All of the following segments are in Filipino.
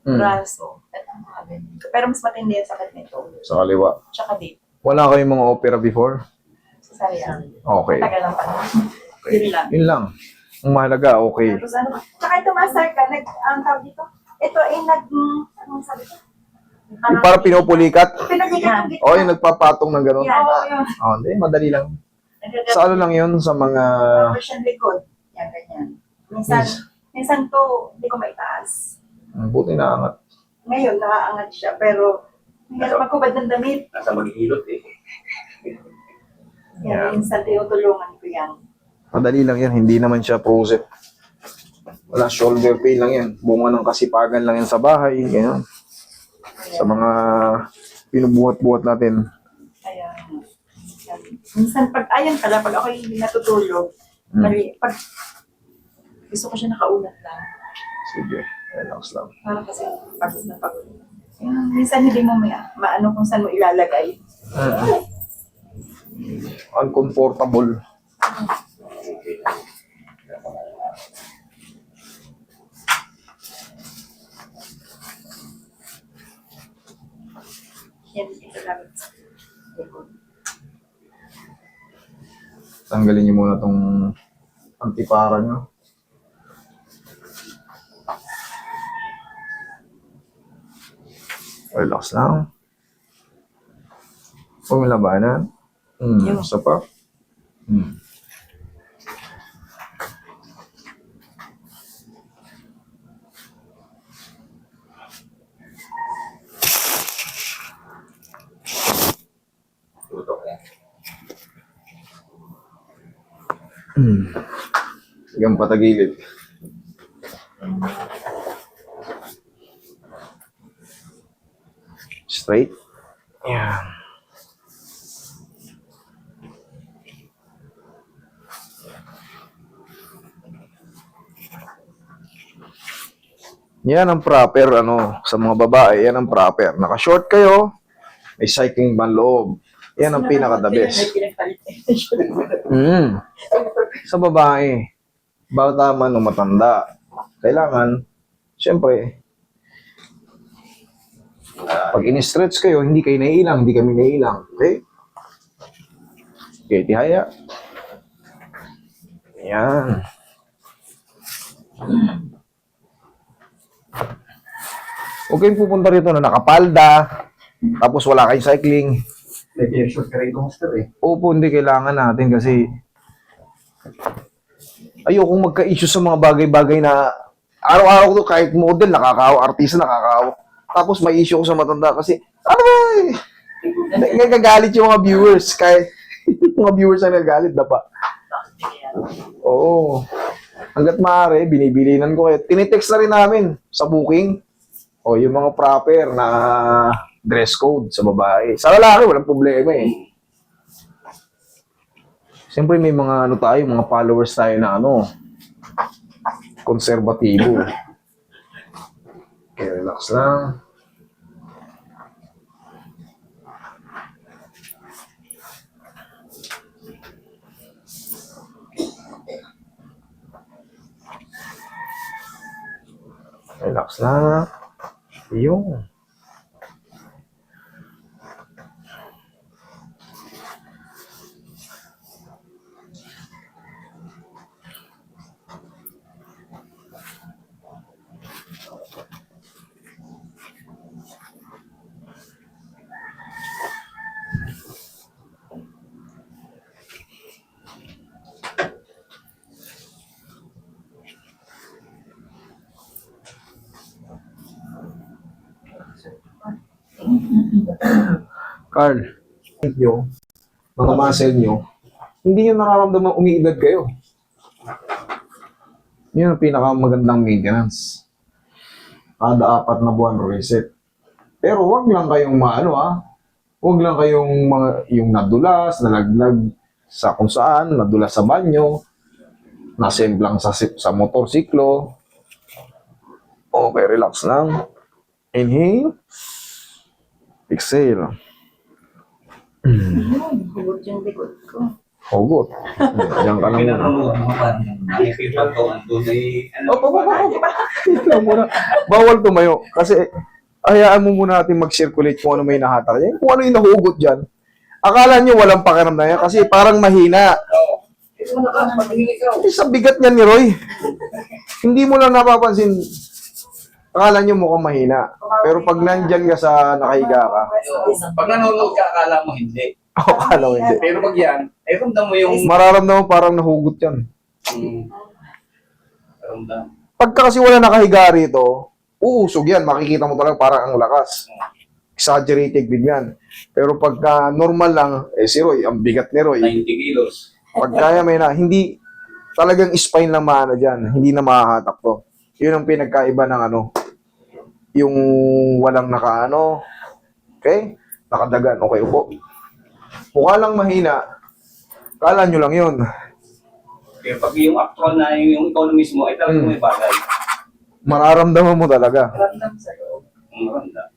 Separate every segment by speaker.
Speaker 1: Mm.
Speaker 2: braso, at ang mga. Pero mas matindi ang sakit nito.
Speaker 1: Sa kaliwa.
Speaker 2: Tsaka dito,
Speaker 1: Wala kayong mga opera before?
Speaker 2: sa sariyan.
Speaker 1: Okay.
Speaker 2: Matagal lang pa. Yun lang.
Speaker 1: Yun lang. Ang mahalaga, okay.
Speaker 2: Tapos ano, tsaka ito master ka, nag, ang tawag dito, ito ay nag, anong sabi ko?
Speaker 1: Yung parang pinupulikat.
Speaker 2: Pinagigan ng
Speaker 1: O, yung nagpapatong ng gano'n.
Speaker 2: Yan, oo, yun.
Speaker 1: Oh, hindi, madali lang. Sa ano lang yun, sa mga...
Speaker 2: Yung likod. Yan, ganyan. Minsan,
Speaker 1: Yes.
Speaker 2: minsan to, hindi ko maitaas.
Speaker 1: Buti na angat.
Speaker 2: Ngayon, nakaangat siya, pero hindi magkubad ng damit.
Speaker 3: Nasa maghihilot eh.
Speaker 2: Yan,
Speaker 1: Yeah.
Speaker 2: minsan tinutulungan ko yan.
Speaker 1: Madali lang yan, hindi naman siya proset. Wala, shoulder pain lang yan. Bunga ng kasipagan lang yan sa bahay. Ganyan. Sa mga pinubuhat-buhat natin.
Speaker 2: Ayan. Yan. Minsan, pag, ayan pala, pag ako hindi natutulog,
Speaker 1: Hmm.
Speaker 2: mali, pag gusto ko siya nakaunat lang.
Speaker 1: Sige, relax lang.
Speaker 2: Para kasi pagod na pagod. Yan, minsan hindi mo may, maano kung saan mo ilalagay.
Speaker 1: Uncomfortable.
Speaker 2: Yan, ito. Likod.
Speaker 1: Tanggalin niyo muna tong antipara niyo. Relax lang. Huwag mo labanan. Hmm,
Speaker 2: Yung-
Speaker 1: isa pa. Hmm. Hmm. Hanggang patagilid. Straight. Yan. Yan ang proper ano sa mga babae, yan ang proper. Naka-short kayo, may cycling band loob. Yan ang pinaka the best. Mm. Sa babae, bata man o matanda, kailangan, siyempre, pag in-stretch kayo, hindi kayo naiilang, hindi kami naiilang. Okay? Okay, tihaya. Yan. Huwag kayong pupunta rito na nakapalda, tapos wala kayong cycling.
Speaker 3: Nag-short ka rin master eh.
Speaker 1: Opo, hindi kailangan natin kasi ayokong magka-issue sa mga bagay-bagay na araw-araw ko kahit model, nakakaawa, artista, nakakaawa. Tapos may issue ko sa matanda kasi, ano ba eh? Nag- Nagagalit yung mga viewers. Kahit yung mga viewers na nagagalit, dapa. Oo. Hanggat maaari, binibilinan ko kayo. Tinitext na rin namin sa booking. O, yung mga proper na dress code sa babae. Sa lalaki, walang problema eh. Siyempre may mga ano tayo, mga followers tayo na ano, konserbatibo. Okay, relax lang. Relax lang. Yung. Carl, nyo, mga muscle nyo, hindi nyo nararamdaman umiidad kayo. Yun ang pinakamagandang maintenance. Kada apat na buwan reset. Pero wag lang kayong maano ah. Wag lang kayong mga, yung nadulas, nalaglag sa kung saan, nadulas sa banyo, nasemblang sa, sa motorsiklo. Okay, relax lang. Inhale. Exhale.
Speaker 2: Ayun, hubot yung likod ko.
Speaker 1: Hugot. Diyan ka
Speaker 3: ano,
Speaker 1: Opo, opo, opo. Muna. Bawal tumayo. Kasi, hayaan mo muna natin mag-circulate kung ano may nahatak yan. Kung ano yung nahugot dyan. Akala nyo walang pakiramdam yan kasi parang mahina.
Speaker 3: ito
Speaker 1: sa bigat niyan ni Roy. Hindi mo lang napapansin. Akala nyo mukhang mahina. Pero pag nandyan ka sa nakahiga ka,
Speaker 3: Pag nanonood ka, akala mo hindi.
Speaker 1: akala mo hindi.
Speaker 3: Pero pag yan, ay ramdam mo yung...
Speaker 1: Mararamdaman mo parang nahugot yan.
Speaker 3: Mm, ramdam.
Speaker 1: Pagka kasi wala nakahiga rito, uusog yan. Makikita mo talaga parang ang lakas. Exaggerated bigyan. Pero pagka normal lang, eh si Roy, ang bigat ni Roy.
Speaker 3: 90 kilos.
Speaker 1: Pag kaya may na, hindi, talagang spine lang maano dyan. Hindi na mahahatak to. Yun ang pinagkaiba ng ano, yung walang nakaano, okay? Nakadagan, okay upo. Mukha lang mahina, kala nyo lang yun.
Speaker 3: Kaya pag yung actual na yung, yung ikaw na mismo, ay talagang
Speaker 1: Mm.
Speaker 3: may bagay.
Speaker 1: Mararamdaman mo talaga.
Speaker 2: Ramdam sa loob.
Speaker 3: Ang ramdam.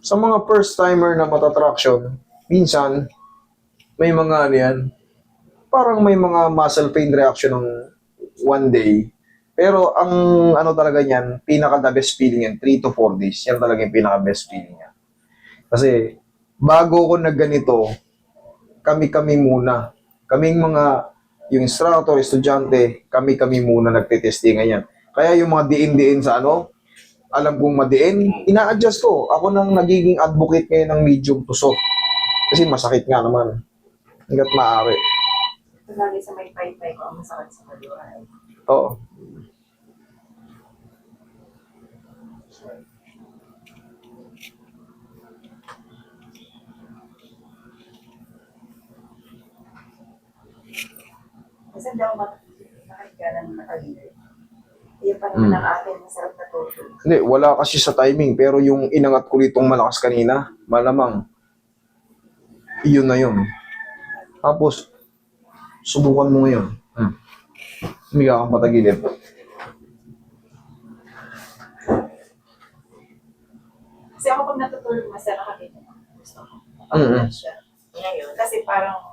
Speaker 1: Sa mga first timer na matatraction, minsan, may mga ano yan, parang may mga muscle pain reaction ng one day. Pero ang ano talaga niyan, pinaka the best feeling yan, 3 to 4 days. Yan talaga yung pinaka best feeling niya. Kasi, bago ko nagganito, kami-kami muna. Kaming mga, yung instructor, estudyante, kami-kami muna nagtitesting yan. Kaya yung mga diin-diin sa ano, alam kong madiin, ina-adjust ko. Ako nang nagiging advocate ngayon ng medium to soft. Kasi masakit nga naman. Hanggat maaari.
Speaker 2: Ito lagi sa may pay-pay ko, masakit sa kaliwa.
Speaker 1: Oo.
Speaker 2: Hindi ako makakahiga ng nakagilid. Iyon pa naman
Speaker 1: Mm.
Speaker 2: ang akin, masarap na tulog.
Speaker 1: Hindi, wala kasi sa timing. Pero yung inangat ko litong malakas kanina, malamang, iyon na yun. Tapos, subukan mo ngayon. Hmm. Humiga kang patagilid.
Speaker 2: Kasi ako pag natutulog, masarap nakakita. Gusto ko. Nakapagod siya. Ngayon, kasi parang,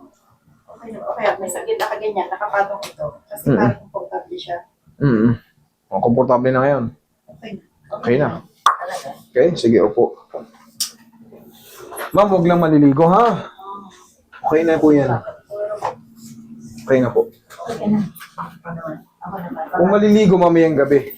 Speaker 2: okay, na- okay, may sakit na kaganyan, nakapatong ito. Kasi
Speaker 1: Mm-mm.
Speaker 2: parang komportable siya.
Speaker 1: Mm Ang komportable na ngayon.
Speaker 2: Okay na.
Speaker 1: Okay na.
Speaker 2: Talaga.
Speaker 1: Okay, sige, upo. Ma'am, huwag lang maliligo, ha? Okay na po yan. Okay na po.
Speaker 2: Okay na. Ako naman. Ako naman.
Speaker 1: Kung maliligo mamayang gabi,